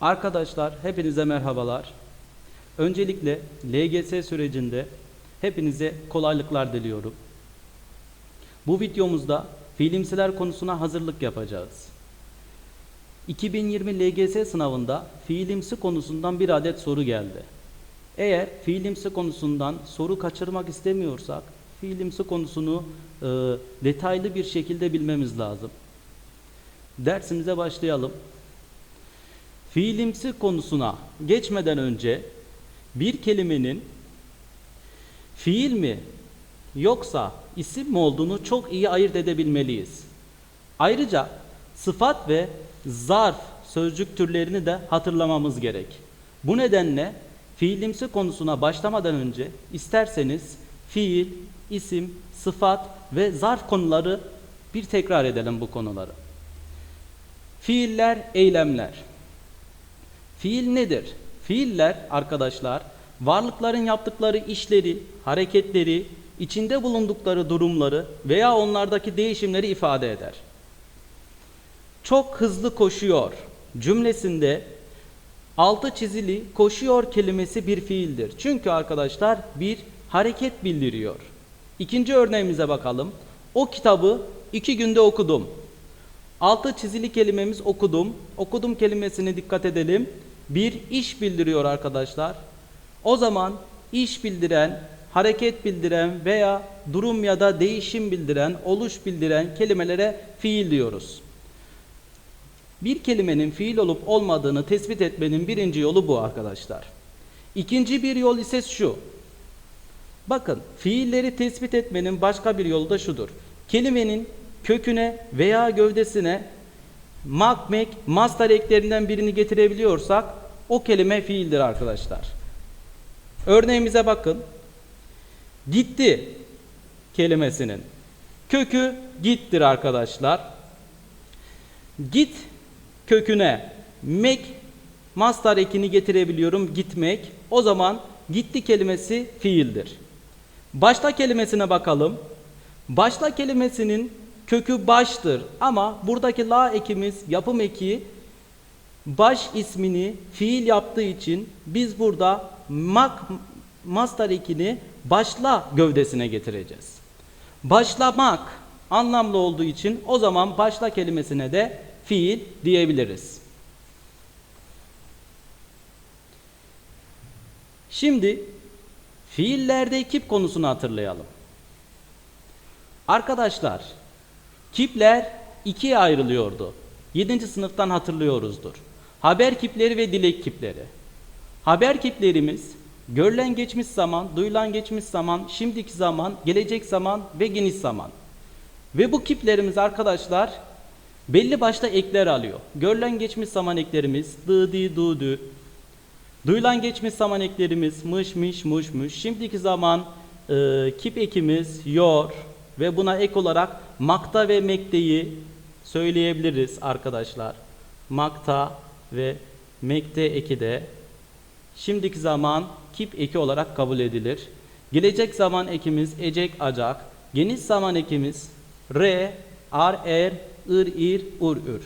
Arkadaşlar hepinize merhabalar. Öncelikle LGS sürecinde hepinize kolaylıklar diliyorum. Bu videomuzda fiilimsiler konusuna hazırlık yapacağız. 2020 LGS sınavında fiilimsi konusundan bir adet soru geldi. Eğer fiilimsi konusundan soru kaçırmak istemiyorsak fiilimsi konusunu e, detaylı bir şekilde bilmemiz lazım. Dersimize başlayalım. Fiilimsi konusuna geçmeden önce bir kelimenin fiil mi yoksa isim mi olduğunu çok iyi ayırt edebilmeliyiz. Ayrıca sıfat ve zarf sözcük türlerini de hatırlamamız gerek. Bu nedenle fiilimsi konusuna başlamadan önce isterseniz fiil, isim, sıfat ve zarf konuları bir tekrar edelim bu konuları. Fiiller, eylemler. Fiil nedir? Fiiller arkadaşlar varlıkların yaptıkları işleri, hareketleri, içinde bulundukları durumları veya onlardaki değişimleri ifade eder. Çok hızlı koşuyor cümlesinde altı çizili koşuyor kelimesi bir fiildir. Çünkü arkadaşlar bir hareket bildiriyor. İkinci örneğimize bakalım. O kitabı iki günde okudum. Altı çizili kelimemiz okudum. Okudum kelimesine dikkat edelim. Bir iş bildiriyor arkadaşlar. O zaman iş bildiren, hareket bildiren veya durum ya da değişim bildiren, oluş bildiren kelimelere fiil diyoruz. Bir kelimenin fiil olup olmadığını tespit etmenin birinci yolu bu arkadaşlar. İkinci bir yol ise şu. Bakın fiilleri tespit etmenin başka bir yolu da şudur. Kelimenin köküne veya gövdesine mak, mek, mastar eklerinden birini getirebiliyorsak o kelime fiildir arkadaşlar. Örneğimize bakın. Gitti kelimesinin kökü gittir arkadaşlar. Git köküne mek mastar ekini getirebiliyorum gitmek. O zaman gitti kelimesi fiildir. Başta kelimesine bakalım. Başta kelimesinin kökü baştır ama buradaki la ekimiz yapım eki baş ismini fiil yaptığı için biz burada mak mastar ekini başla gövdesine getireceğiz. Başlamak anlamlı olduğu için o zaman başla kelimesine de fiil diyebiliriz. Şimdi fiillerde kip konusunu hatırlayalım. Arkadaşlar, kipler ikiye ayrılıyordu. 7. sınıftan hatırlıyoruzdur. Haber kipleri ve dilek kipleri. Haber kiplerimiz görülen geçmiş zaman, duyulan geçmiş zaman, şimdiki zaman, gelecek zaman ve geniş zaman. Ve bu kiplerimiz arkadaşlar belli başta ekler alıyor. Görülen geçmiş zaman eklerimiz dı di du dü. Duyulan geçmiş zaman eklerimiz mış miş muş muş. Şimdiki zaman e, kip ekimiz yor ve buna ek olarak makta ve mekteyi söyleyebiliriz arkadaşlar. Makta ve mekte eki de şimdiki zaman kip eki olarak kabul edilir. Gelecek zaman ekimiz ecek acak. Geniş zaman ekimiz re, ar, er, ır, ir, ur, ür.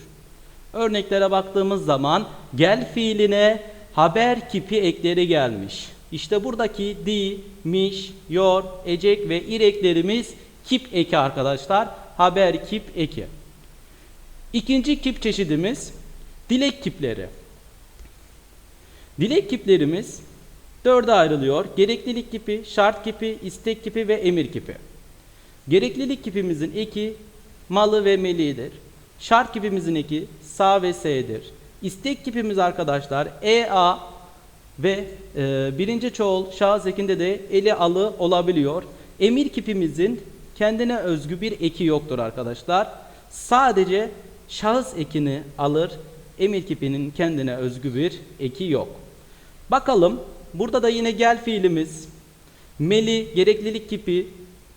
Örneklere baktığımız zaman gel fiiline haber kipi ekleri gelmiş. İşte buradaki di, miş, yor, ecek ve ir eklerimiz kip eki arkadaşlar. Haber kip eki. İkinci kip çeşidimiz dilek kipleri. Dilek kiplerimiz dörde ayrılıyor. Gereklilik kipi, şart kipi, istek kipi ve emir kipi. Gereklilik kipimizin eki malı ve melidir. Şart kipimizin eki sa ve s'dir. İstek kipimiz arkadaşlar e, a ve e, birinci çoğul şahıs ekinde de eli alı olabiliyor. Emir kipimizin kendine özgü bir eki yoktur arkadaşlar. Sadece şahıs ekini alır. Emir kipinin kendine özgü bir eki yok. Bakalım burada da yine gel fiilimiz meli gereklilik kipi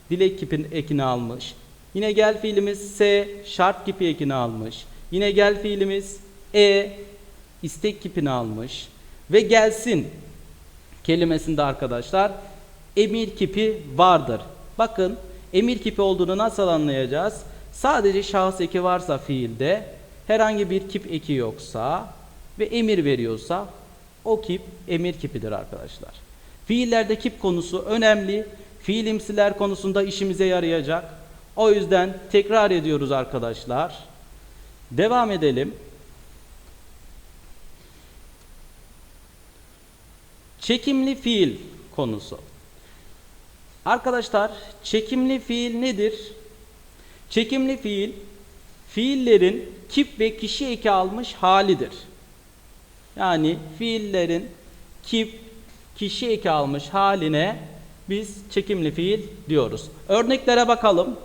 dilek kipin ekini almış. Yine gel fiilimiz S şart kipi ekini almış. Yine gel fiilimiz E istek kipini almış. Ve gelsin kelimesinde arkadaşlar emir kipi vardır. Bakın emir kipi olduğunu nasıl anlayacağız? Sadece şahıs eki varsa fiilde herhangi bir kip eki yoksa ve emir veriyorsa o kip emir kipidir arkadaşlar. Fiillerde kip konusu önemli. Fiilimsiler konusunda işimize yarayacak. O yüzden tekrar ediyoruz arkadaşlar. Devam edelim. Çekimli fiil konusu. Arkadaşlar çekimli fiil nedir? Çekimli fiil fiillerin kip ve kişi eki almış halidir. Yani fiillerin kip, kişi eki almış haline biz çekimli fiil diyoruz. Örneklere bakalım.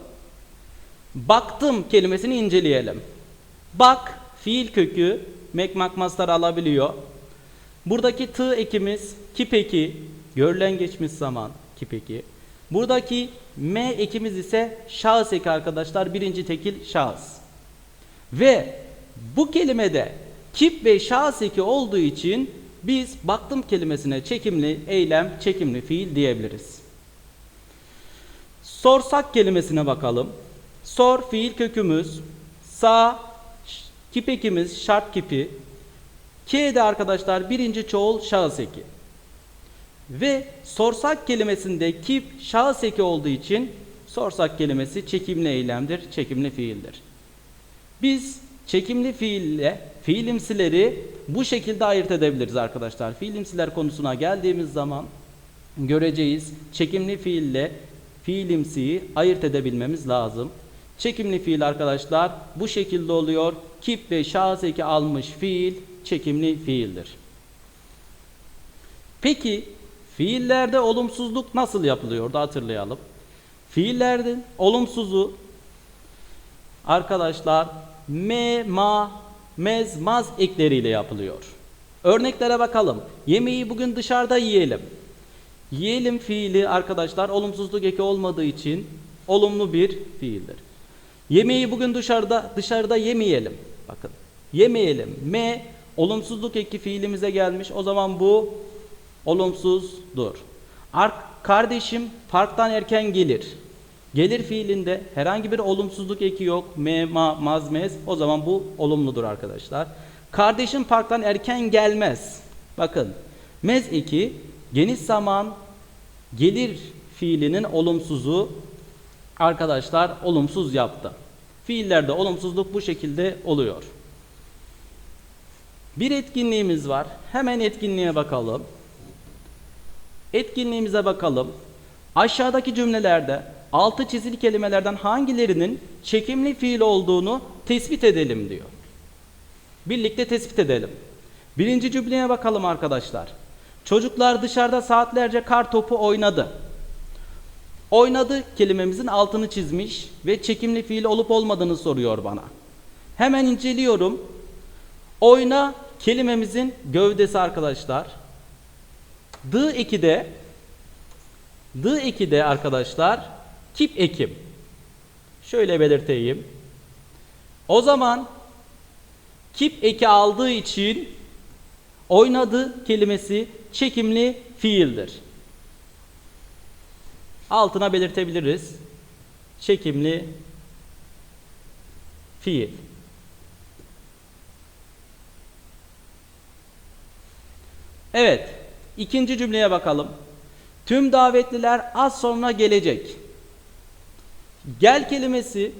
Baktım kelimesini inceleyelim. Bak fiil kökü mekmak mastar alabiliyor. Buradaki tı ekimiz kip eki, görülen geçmiş zaman kip eki. Buradaki m ekimiz ise şahıs eki arkadaşlar. Birinci tekil şahıs. Ve bu kelimede kip ve şahıs eki olduğu için biz baktım kelimesine çekimli eylem, çekimli fiil diyebiliriz. Sorsak kelimesine bakalım. Sor fiil kökümüz. Sa kip ekimiz şart kipi. K'de arkadaşlar birinci çoğul şahıs eki. Ve sorsak kelimesinde kip şahıs eki olduğu için sorsak kelimesi çekimli eylemdir, çekimli fiildir. Biz çekimli fiille fiilimsileri bu şekilde ayırt edebiliriz arkadaşlar. Fiilimsiler konusuna geldiğimiz zaman göreceğiz. Çekimli fiille fiilimsiyi ayırt edebilmemiz lazım. Çekimli fiil arkadaşlar bu şekilde oluyor. Kip ve şahıs eki almış fiil çekimli fiildir. Peki fiillerde olumsuzluk nasıl yapılıyordu hatırlayalım. Fiillerde olumsuzu arkadaşlar me, ma, mez, maz ekleriyle yapılıyor. Örneklere bakalım. Yemeği bugün dışarıda yiyelim. Yiyelim fiili arkadaşlar olumsuzluk eki olmadığı için olumlu bir fiildir. Yemeği bugün dışarıda dışarıda yemeyelim. Bakın. Yemeyelim. Me olumsuzluk eki fiilimize gelmiş. O zaman bu olumsuzdur. Ar kardeşim parktan erken gelir. Gelir fiilinde herhangi bir olumsuzluk eki yok. Me, ma, maz, mez. O zaman bu olumludur arkadaşlar. Kardeşim parktan erken gelmez. Bakın. Mez eki geniş zaman gelir fiilinin olumsuzu arkadaşlar olumsuz yaptı. Fiillerde olumsuzluk bu şekilde oluyor. Bir etkinliğimiz var. Hemen etkinliğe bakalım. Etkinliğimize bakalım. Aşağıdaki cümlelerde altı çizili kelimelerden hangilerinin çekimli fiil olduğunu tespit edelim diyor. Birlikte tespit edelim. Birinci cümleye bakalım arkadaşlar. Çocuklar dışarıda saatlerce kar topu oynadı. Oynadı kelimemizin altını çizmiş ve çekimli fiil olup olmadığını soruyor bana. Hemen inceliyorum. Oyna kelimemizin gövdesi arkadaşlar. D eki de D eki de arkadaşlar kip ekim. Şöyle belirteyim. O zaman kip eki aldığı için oynadı kelimesi çekimli fiildir. Altına belirtebiliriz. Çekimli fiil. Evet, ikinci cümleye bakalım. Tüm davetliler az sonra gelecek. Gel kelimesi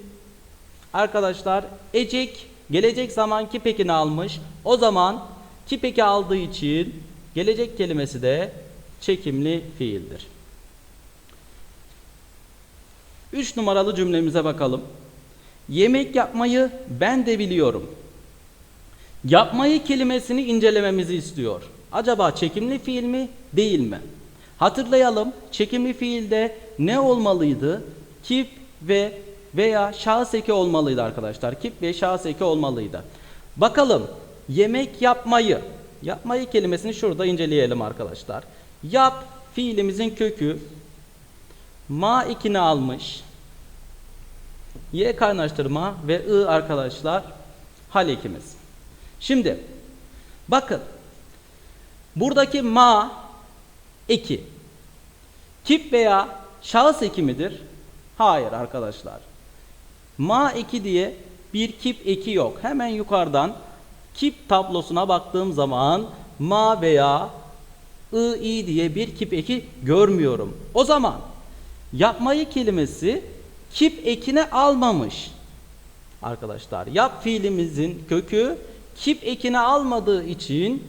arkadaşlar ecek gelecek zaman kipekini almış. O zaman kipeki aldığı için gelecek kelimesi de çekimli fiildir. Üç numaralı cümlemize bakalım. Yemek yapmayı ben de biliyorum. Yapmayı kelimesini incelememizi istiyor. Acaba çekimli fiil mi değil mi? Hatırlayalım çekimli fiilde ne olmalıydı? Kip ve veya şahıs eki olmalıydı arkadaşlar. Kip ve şahıs eki olmalıydı. Bakalım yemek yapmayı. Yapmayı kelimesini şurada inceleyelim arkadaşlar. Yap fiilimizin kökü ma ikini almış. Y kaynaştırma ve I arkadaşlar hal ekimiz. Şimdi bakın buradaki ma eki kip veya şahıs eki midir? Hayır arkadaşlar. Ma eki diye bir kip eki yok. Hemen yukarıdan Kip tablosuna baktığım zaman ma veya ı, i diye bir kip eki görmüyorum. O zaman yapmayı kelimesi kip ekine almamış. Arkadaşlar yap fiilimizin kökü kip ekine almadığı için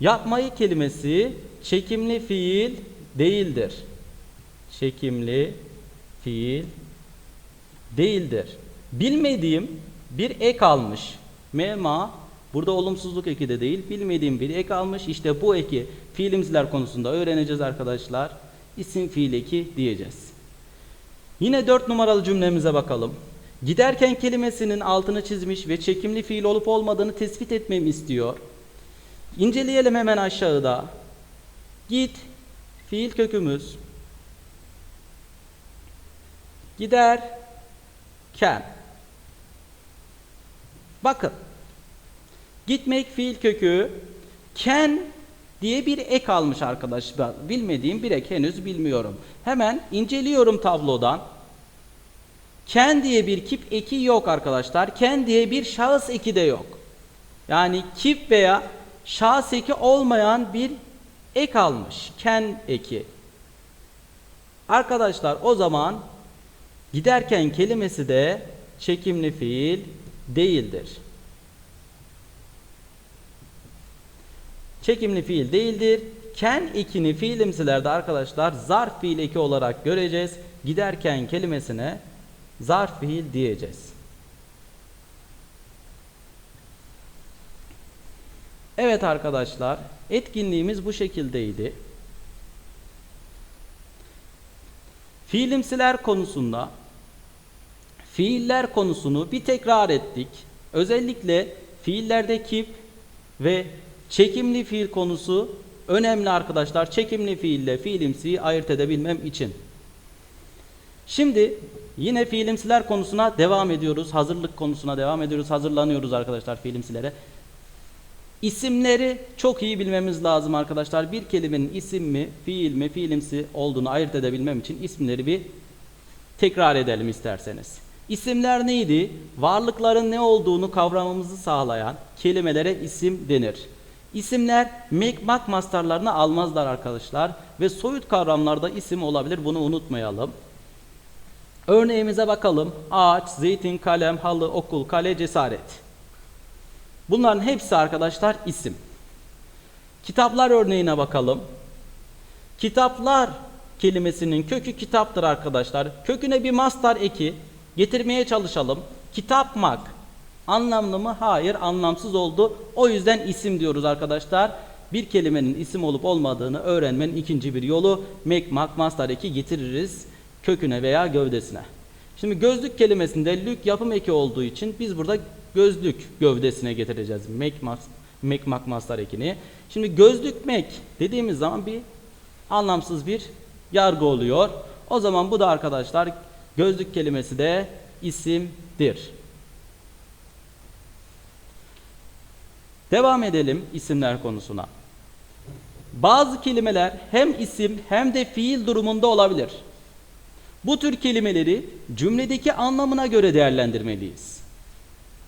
yapmayı kelimesi çekimli fiil değildir. Çekimli fiil değildir. Bilmediğim bir ek almış. Mema burada olumsuzluk eki de değil. Bilmediğim bir ek almış. İşte bu eki fiilimsiler konusunda öğreneceğiz arkadaşlar. İsim fiil eki diyeceğiz. Yine dört numaralı cümlemize bakalım. Giderken kelimesinin altını çizmiş ve çekimli fiil olup olmadığını tespit etmemi istiyor. İnceleyelim hemen aşağıda. Git fiil kökümüz giderken bakın gitmek fiil kökü ken diye bir ek almış arkadaşlar. Bilmediğim bir ek henüz bilmiyorum. Hemen inceliyorum tablodan. Ken diye bir kip eki yok arkadaşlar. Ken diye bir şahıs eki de yok. Yani kip veya şahıs eki olmayan bir ek almış. Ken eki. Arkadaşlar o zaman giderken kelimesi de çekimli fiil değildir. Çekimli fiil değildir. Ken ekini fiilimsilerde arkadaşlar zarf fiil eki olarak göreceğiz. Giderken kelimesine zarf fiil diyeceğiz. Evet arkadaşlar, etkinliğimiz bu şekildeydi. Fiilimsiler konusunda fiiller konusunu bir tekrar ettik. Özellikle fiillerde kip ve çekimli fiil konusu önemli arkadaşlar. Çekimli fiille fiilimsiyi ayırt edebilmem için. Şimdi yine fiilimsiler konusuna devam ediyoruz. Hazırlık konusuna devam ediyoruz. Hazırlanıyoruz arkadaşlar fiilimsilere. İsimleri çok iyi bilmemiz lazım arkadaşlar. Bir kelimenin isim mi, fiil mi, fiilimsi olduğunu ayırt edebilmem için isimleri bir tekrar edelim isterseniz. İsimler neydi? Varlıkların ne olduğunu kavramamızı sağlayan kelimelere isim denir. İsimler mekmak mastarlarını almazlar arkadaşlar ve soyut kavramlarda isim olabilir bunu unutmayalım. Örneğimize bakalım. Ağaç, zeytin, kalem, halı, okul, kale, cesaret. Bunların hepsi arkadaşlar isim. Kitaplar örneğine bakalım. Kitaplar kelimesinin kökü kitaptır arkadaşlar. Köküne bir mastar eki getirmeye çalışalım. Kitapmak anlamlı mı? Hayır anlamsız oldu. O yüzden isim diyoruz arkadaşlar. Bir kelimenin isim olup olmadığını öğrenmenin ikinci bir yolu mekmak mastar eki getiririz köküne veya gövdesine. Şimdi gözlük kelimesinde lük yapım eki olduğu için biz burada gözlük gövdesine getireceğiz. Mekmak mastar ekini. Şimdi gözlük mek dediğimiz zaman bir anlamsız bir yargı oluyor. O zaman bu da arkadaşlar gözlük kelimesi de isimdir. Devam edelim isimler konusuna. Bazı kelimeler hem isim hem de fiil durumunda olabilir. Bu tür kelimeleri cümledeki anlamına göre değerlendirmeliyiz.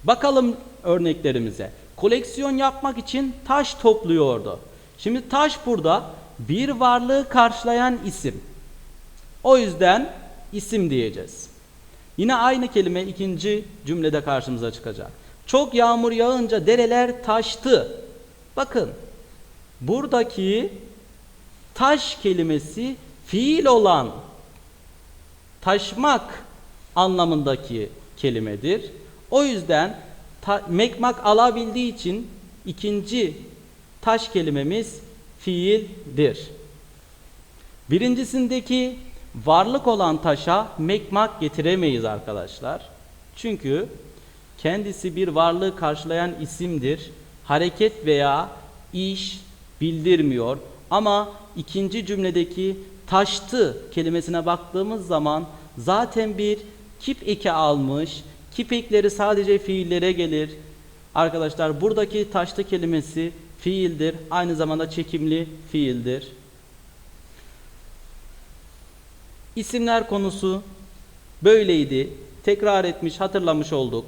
Bakalım örneklerimize. Koleksiyon yapmak için taş topluyordu. Şimdi taş burada bir varlığı karşılayan isim. O yüzden isim diyeceğiz. Yine aynı kelime ikinci cümlede karşımıza çıkacak. Çok yağmur yağınca dereler taştı. Bakın buradaki taş kelimesi fiil olan taşmak anlamındaki kelimedir. O yüzden ta, mekmak alabildiği için ikinci taş kelimemiz fiildir. Birincisindeki varlık olan taşa mekmak getiremeyiz arkadaşlar. Çünkü kendisi bir varlığı karşılayan isimdir. Hareket veya iş bildirmiyor. Ama ikinci cümledeki taştı kelimesine baktığımız zaman zaten bir kip eki almış. Kip ekleri sadece fiillere gelir. Arkadaşlar buradaki taştı kelimesi fiildir. Aynı zamanda çekimli fiildir. İsimler konusu böyleydi. Tekrar etmiş, hatırlamış olduk.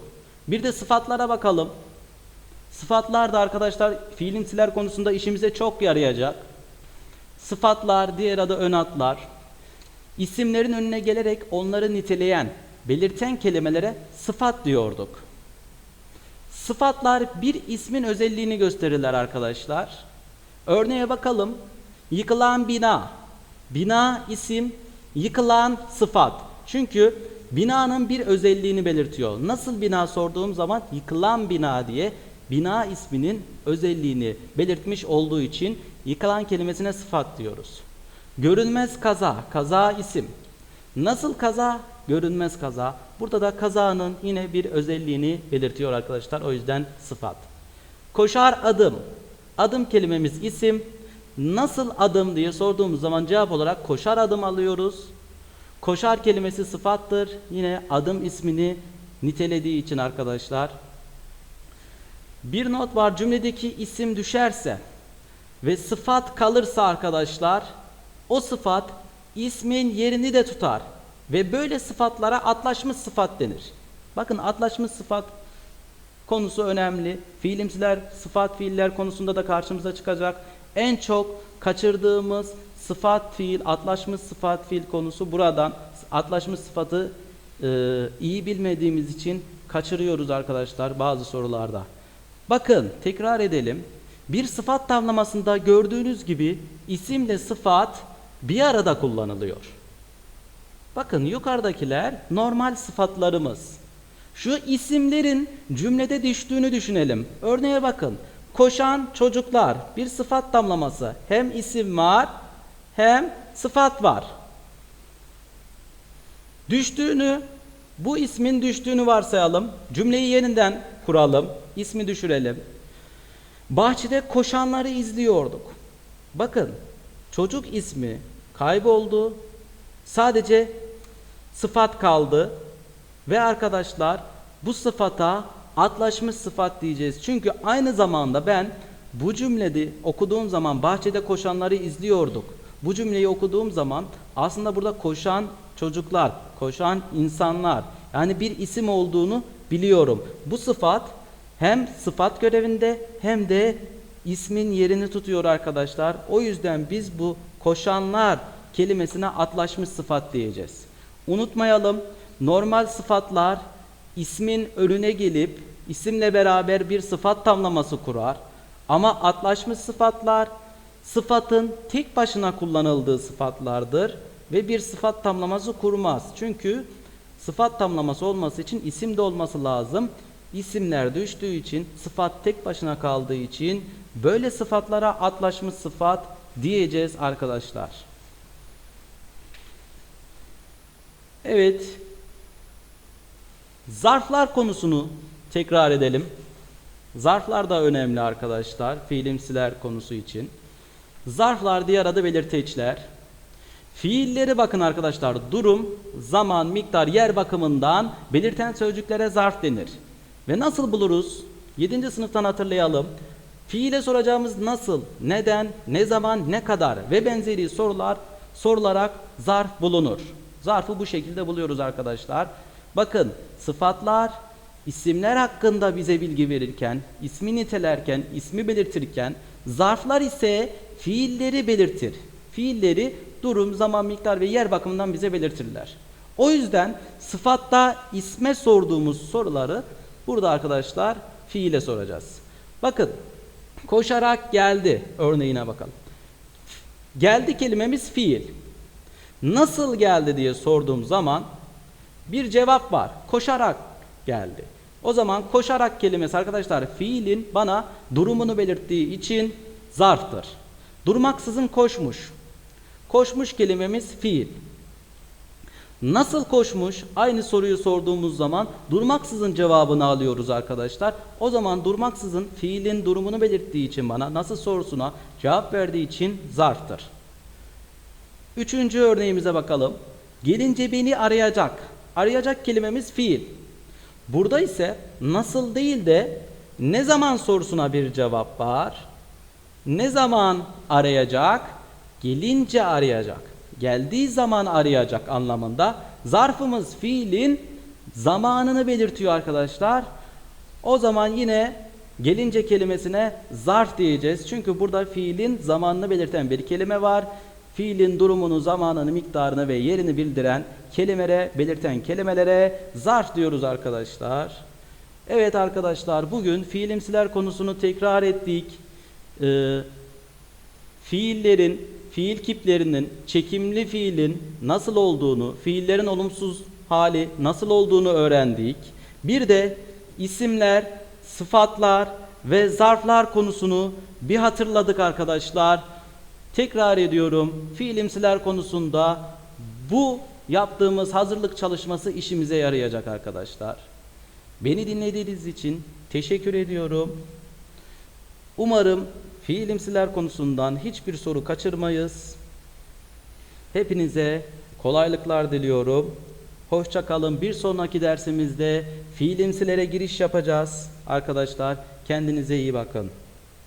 Bir de sıfatlara bakalım. Sıfatlar da arkadaşlar fiilimsiler konusunda işimize çok yarayacak. Sıfatlar, diğer adı ön adlar. İsimlerin önüne gelerek onları niteleyen, belirten kelimelere sıfat diyorduk. Sıfatlar bir ismin özelliğini gösterirler arkadaşlar. Örneğe bakalım. Yıkılan bina. Bina isim, yıkılan sıfat. Çünkü binanın bir özelliğini belirtiyor. Nasıl bina sorduğum zaman yıkılan bina diye bina isminin özelliğini belirtmiş olduğu için yıkılan kelimesine sıfat diyoruz. Görünmez kaza, kaza isim. Nasıl kaza? Görünmez kaza. Burada da kazanın yine bir özelliğini belirtiyor arkadaşlar. O yüzden sıfat. Koşar adım. Adım kelimemiz isim. Nasıl adım diye sorduğumuz zaman cevap olarak koşar adım alıyoruz. Koşar kelimesi sıfattır. Yine adım ismini nitelediği için arkadaşlar. Bir not var cümledeki isim düşerse ve sıfat kalırsa arkadaşlar o sıfat ismin yerini de tutar ve böyle sıfatlara atlaşmış sıfat denir. Bakın atlaşmış sıfat konusu önemli. Fiilimsiler, sıfat fiiller konusunda da karşımıza çıkacak. En çok kaçırdığımız sıfat fiil, atlaşmış sıfat fiil konusu buradan. Atlaşmış sıfatı e, iyi bilmediğimiz için kaçırıyoruz arkadaşlar bazı sorularda. Bakın tekrar edelim. Bir sıfat tamlamasında gördüğünüz gibi isimle sıfat bir arada kullanılıyor. Bakın yukarıdakiler normal sıfatlarımız. Şu isimlerin cümlede düştüğünü düşünelim. Örneğe bakın. Koşan çocuklar bir sıfat tamlaması. Hem isim var hem sıfat var. Düştüğünü bu ismin düştüğünü varsayalım. Cümleyi yeniden kuralım. İsmi düşürelim. Bahçede koşanları izliyorduk. Bakın çocuk ismi kayboldu. Sadece sıfat kaldı. Ve arkadaşlar bu sıfata atlaşmış sıfat diyeceğiz. Çünkü aynı zamanda ben bu cümlede okuduğum zaman bahçede koşanları izliyorduk. Bu cümleyi okuduğum zaman aslında burada koşan çocuklar, koşan insanlar yani bir isim olduğunu biliyorum. Bu sıfat hem sıfat görevinde hem de ismin yerini tutuyor arkadaşlar. O yüzden biz bu koşanlar kelimesine atlaşmış sıfat diyeceğiz. Unutmayalım normal sıfatlar ismin önüne gelip isimle beraber bir sıfat tamlaması kurar. Ama atlaşmış sıfatlar sıfatın tek başına kullanıldığı sıfatlardır ve bir sıfat tamlaması kurmaz. Çünkü sıfat tamlaması olması için isim de olması lazım. İsimler düştüğü için sıfat tek başına kaldığı için böyle sıfatlara atlaşmış sıfat diyeceğiz arkadaşlar. Evet. Zarflar konusunu tekrar edelim. Zarflar da önemli arkadaşlar. Fiilimsiler konusu için. Zarflar diğer adı belirteçler. Fiilleri bakın arkadaşlar. Durum, zaman, miktar, yer bakımından belirten sözcüklere zarf denir. Ve nasıl buluruz? 7. sınıftan hatırlayalım. Fiile soracağımız nasıl, neden, ne zaman, ne kadar ve benzeri sorular sorularak zarf bulunur. Zarfı bu şekilde buluyoruz arkadaşlar. Bakın sıfatlar isimler hakkında bize bilgi verirken, ismi nitelerken, ismi belirtirken zarflar ise fiilleri belirtir. Fiilleri durum, zaman, miktar ve yer bakımından bize belirtirler. O yüzden sıfatta isme sorduğumuz soruları burada arkadaşlar fiile soracağız. Bakın koşarak geldi örneğine bakalım. Geldi kelimemiz fiil. Nasıl geldi diye sorduğum zaman bir cevap var. Koşarak geldi. O zaman koşarak kelimesi arkadaşlar fiilin bana durumunu belirttiği için zarftır. Durmaksızın koşmuş. Koşmuş kelimemiz fiil. Nasıl koşmuş? Aynı soruyu sorduğumuz zaman durmaksızın cevabını alıyoruz arkadaşlar. O zaman durmaksızın fiilin durumunu belirttiği için bana nasıl sorusuna cevap verdiği için zarftır. Üçüncü örneğimize bakalım. Gelince beni arayacak. Arayacak kelimemiz fiil. Burada ise nasıl değil de ne zaman sorusuna bir cevap var. Ne zaman arayacak? Gelince arayacak. Geldiği zaman arayacak anlamında. Zarfımız fiilin zamanını belirtiyor arkadaşlar. O zaman yine Gelince kelimesine zarf diyeceğiz. Çünkü burada fiilin zamanını belirten bir kelime var. Fiilin durumunu, zamanını, miktarını ve yerini bildiren kelimelere, belirten kelimelere zarf diyoruz arkadaşlar. Evet arkadaşlar bugün fiilimsiler konusunu tekrar ettik. Ee, fiillerin, fiil kiplerinin, çekimli fiilin nasıl olduğunu, fiillerin olumsuz hali nasıl olduğunu öğrendik. Bir de isimler, sıfatlar ve zarflar konusunu bir hatırladık arkadaşlar. Tekrar ediyorum, fiilimsiler konusunda bu yaptığımız hazırlık çalışması işimize yarayacak arkadaşlar. Beni dinlediğiniz için teşekkür ediyorum. Umarım fiilimsiler konusundan hiçbir soru kaçırmayız. Hepinize kolaylıklar diliyorum. Hoşça kalın. Bir sonraki dersimizde fiilimsilere giriş yapacağız. Arkadaşlar kendinize iyi bakın.